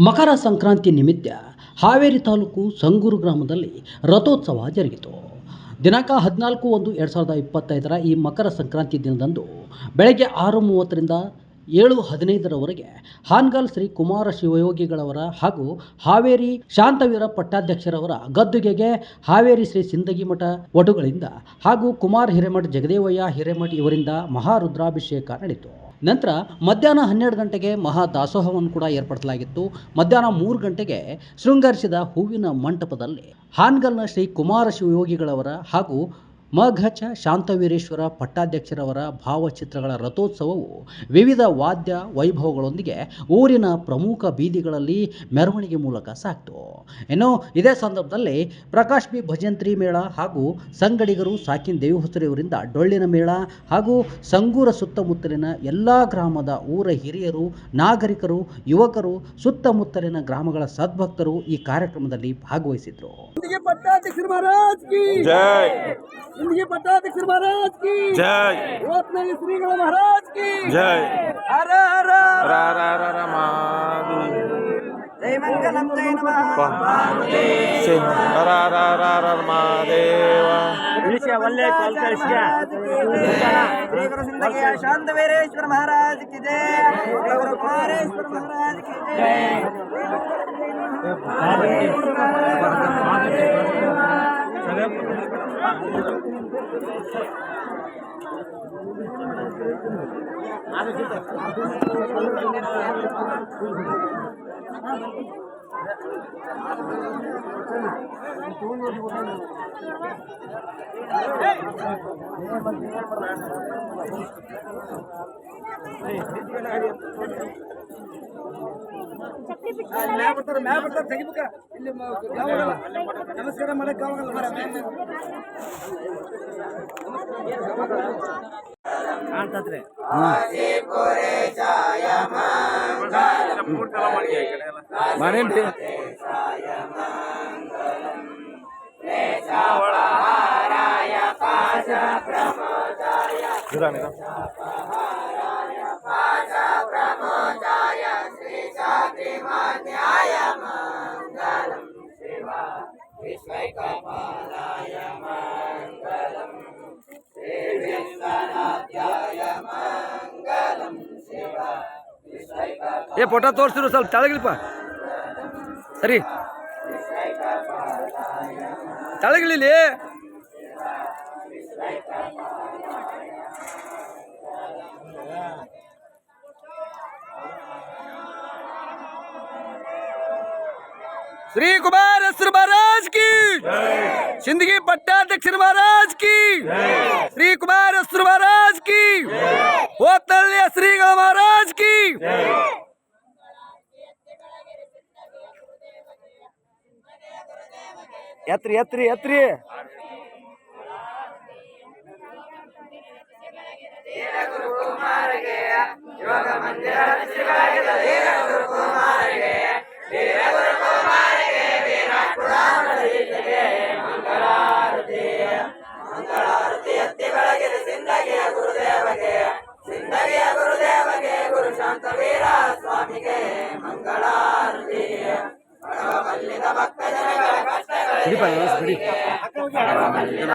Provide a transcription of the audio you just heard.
ಮಕರ ಸಂಕ್ರಾಂತಿ ನಿಮಿತ್ತ ಹಾವೇರಿ ತಾಲೂಕು ಸಂಗೂರು ಗ್ರಾಮದಲ್ಲಿ ರಥೋತ್ಸವ ಜರುಗಿತು. ದಿನಾಂಕ ಹದಿನಾಲ್ಕು ಒಂದು ಎರಡು ಸಾವಿರದ ಇಪ್ಪತ್ತೈದರ ಈ ಮಕರ ಸಂಕ್ರಾಂತಿ ದಿನದಂದು ಬೆಳಗ್ಗೆ ಆರು ಮೂವತ್ತರಿಂದ ಏಳು ಹದಿನೈದರವರೆಗೆ ಹಾನ್ಗಲ್ ಶ್ರೀ ಕುಮಾರ ಶಿವಯೋಗಿಗಳವರ ಹಾಗೂ ಹಾವೇರಿ ಶಾಂತವೀರ ಪಟ್ಟಾಧ್ಯಕ್ಷರವರ ಗದ್ದುಗೆಗೆ ಹಾವೇರಿ ಶ್ರೀ ಸಿಂದಗಿ ಮಠ ವಟುಗಳಿಂದ ಹಾಗೂ ಕುಮಾರ್ ಹಿರೇಮಠ್ ಜಗದೇವಯ್ಯ ಹಿರೇಮಠ್ ಇವರಿಂದ ಮಹಾರುದ್ರಾಭಿಷೇಕ ನಡೆಯಿತು. ನಂತರ ಮಧ್ಯಾಹ್ನ ಹನ್ನೆರಡು ಗಂಟೆಗೆ ಮಹಾ ದಾಸೋಹವನ್ನು ಕೂಡ ಏರ್ಪಡಿಸಲಾಗಿತ್ತು. ಮಧ್ಯಾಹ್ನ ಮೂರು ಗಂಟೆಗೆ ಶೃಂಗರಿಸಿದ ಹೂವಿನ ಮಂಟಪದಲ್ಲಿ ಹಾನ್ಗಲ್ನ ಶ್ರೀ ಕುಮಾರ ಶಿವಯೋಗಿಗಳವರ ಹಾಗೂ ಮಘಚ ಶಾಂತವೀರೇಶ್ವರ ಪಟ್ಟಾಧ್ಯಕ್ಷರವರ ಭಾವಚಿತ್ರಗಳ ರಥೋತ್ಸವವು ವಿವಿಧ ವಾದ್ಯ ವೈಭವಗಳೊಂದಿಗೆ ಊರಿನ ಪ್ರಮುಖ ಬೀದಿಗಳಲ್ಲಿ ಮೆರವಣಿಗೆ ಮೂಲಕ ಸಾಕ್ತು. ಇನ್ನು ಇದೇ ಸಂದರ್ಭದಲ್ಲಿ ಪ್ರಕಾಶ್ ಬಿ ಭಜಂತ್ರಿ ಮೇಳ ಹಾಗೂ ಸಂಗಡಿಗರು ಸಾಕಿನ್ ದೇವಹೊಸರಿಯವರಿಂದ ಡೊಳ್ಳಿನ ಮೇಳ ಹಾಗೂ ಸಂಗೂರ ಸುತ್ತಮುತ್ತಲಿನ ಎಲ್ಲ ಗ್ರಾಮದ ಊರ ಹಿರಿಯರು ನಾಗರಿಕರು ಯುವಕರು ಸುತ್ತಮುತ್ತಲಿನ ಗ್ರಾಮಗಳ ಸದ್ಭಕ್ತರು ಈ ಕಾರ್ಯಕ್ರಮದಲ್ಲಿ ಭಾಗವಹಿಸಿದ್ರು. जिंदगी पट्टाध्यक्ष महाराज की जय जिंदगी पट्टाध्यक्ष महाराज की जय रत्नागिरी श्रीगण महाराज की जय हर हर रा रा रा रा महादेव जय मंगलम जय नमः सिंह रा रा रा रा महादेव ಒಳ್ಳೆ ಶ್ರೀ ಗುರು ಸಿಂದಗಿಯ ಶಾಂತವೀರೇಶ್ವರ ಮಹಾರಾಜ್ ಕಿ ಜಯ ಶ್ರೀ ಗುರು ಕುಮಾರೇಶ್ವರ ಮಹಾರಾಜ್ ಕಿ ಜಯ Hey! ಮ್ಯಾಲ ಬರ್ತಾರ ಮ್ಯಾಲ ಬರ್ತಾರ ತೆಗಿಬೇಕ ಇಲ್ಲಿ ಯಾವಾಗಲ್ಲ ನಮಸ್ಕಾರ ಮಾಡಕ್ ಯಾವಾಗಲ್ಲ ಮರ ಕಾಣ್ತತ್ರಿ. ಮಾಡೇನ್ರಿ ನಿಧಾನ, ನಿಧಾನ. ಏ ಫೋಟೋ ತೋರಿಸಿರು ಸ್ವಲ್ಪ ತಳಗಿಲ್ಪ ಸರಿ श्री कुमार अश्र महाराज की। ज़िंदगी पट्टा दक्षिण महाराज की। श्री कुमार अश्र महाराज की। होतल श्री महाराज की। ಎತ್ರಿ ಎತ್ರಿ ಎತ್ರಿ ಮಂದಿರ ಎತ್ತಿ ಎತ್ತಿ ಬೆಳಗಿರಿ ಸಿಂದಗಿಯ ಗುರುದೇವಗೆ. ಸಿಂದಗಿಯ ಗುರುದೇವಗೆ ಗುರು ಶಾಂತವೀರ ಸ್ವಾಮಿಗೆ ಮಂಗಳಾರತಿ. ಮಲ್ಲಿದ ಭಕ್ತ ಜನಗಳ ಕಷ್ಟಗಳಿಗೆ